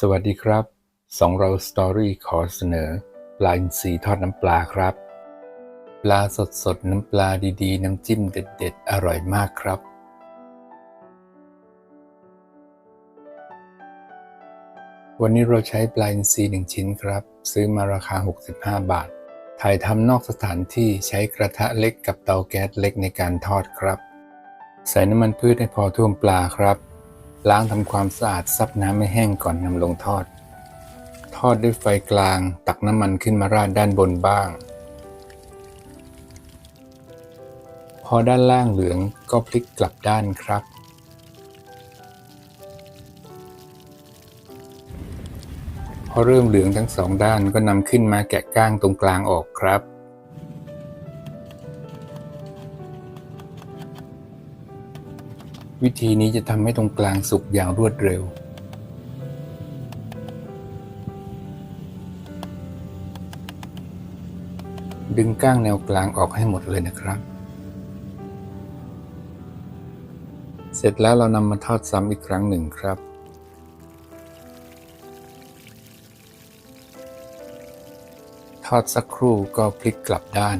สวัสดีครับสองเราสตอรี่ขอเสนอ ปลาอินทรีทอดน้ำปลาครับ ปลาสดสดๆน้ำปลาดีๆ น้ำจิ้มเด็ด ๆ อร่อยมากครับ วันนี้เราใช้ปลาอินทรีหนึ่งชิ้นครับ ซื้อมาราคา 65 บาท ถ่ายทำนอกสถานที่ใช้กระทะเล็กกับเตาแก๊สเล็กในการทอดครับ ใส่น้ำมันพืชให้พอท่วมปลาครับ ล้างทำความสะอาดซับน้ำให้แห้งก่อนนำลงทอด ทอดด้วยไฟกลาง ตักน้ำมันขึ้นมาราดด้านบนบ้าง พอด้านล่างเหลืองก็พลิกกลับด้านครับ พอเริ่มเหลืองทั้งสองด้านก็นำขึ้นมาแกะก้างตรงกลางออกครับ วิธีนี้จะทำให้ตรงกลางสุกอย่างรวดเร็ว ดึงก้างแนวกลางออกให้หมดเลยนะครับ เสร็จแล้วเรานำมาทอดซ้ำอีกครั้งหนึ่งครับทอดสักครู่ก็พลิกกลับด้าน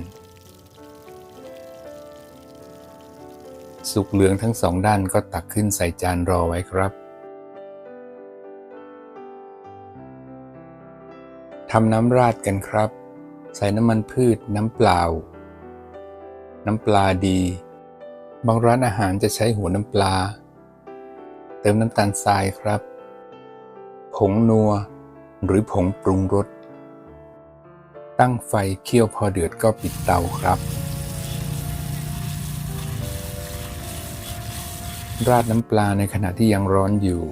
สุกเหลืองทั้งสองด้านก็ตักขึ้นใส่จานรอไว้ครับทำน้ำราดกันครับ ใส่น้ำมันพืชน้ำเปล่า น้ำปลาดี บางร้านอาหารจะใช้หัวน้ำปลา เติมน้ำตาลทรายครับ ผงนัว หรือผงปรุงรสตั้งไฟเคี่ยวพอเดือดก็ปิดเตาครับ ราดน้ำปลาในขณะที่ยังร้อนอยู่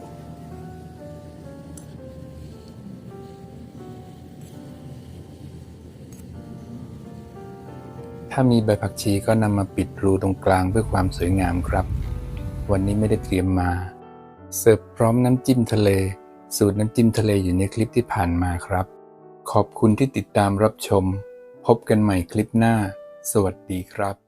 ถ้ามีใบผักชีก็นำมาปิดรูตรงกลางเพื่อความสวยงามครับ วันนี้ไม่ได้เตรียมมา เสิร์ฟพร้อมน้ำจิ้มทะเล สูตรน้ำจิ้มทะเลอยู่ในคลิปที่ผ่านมาครับ ขอบคุณที่ติดตามรับชม พบกันใหม่คลิปหน้า สวัสดีครับ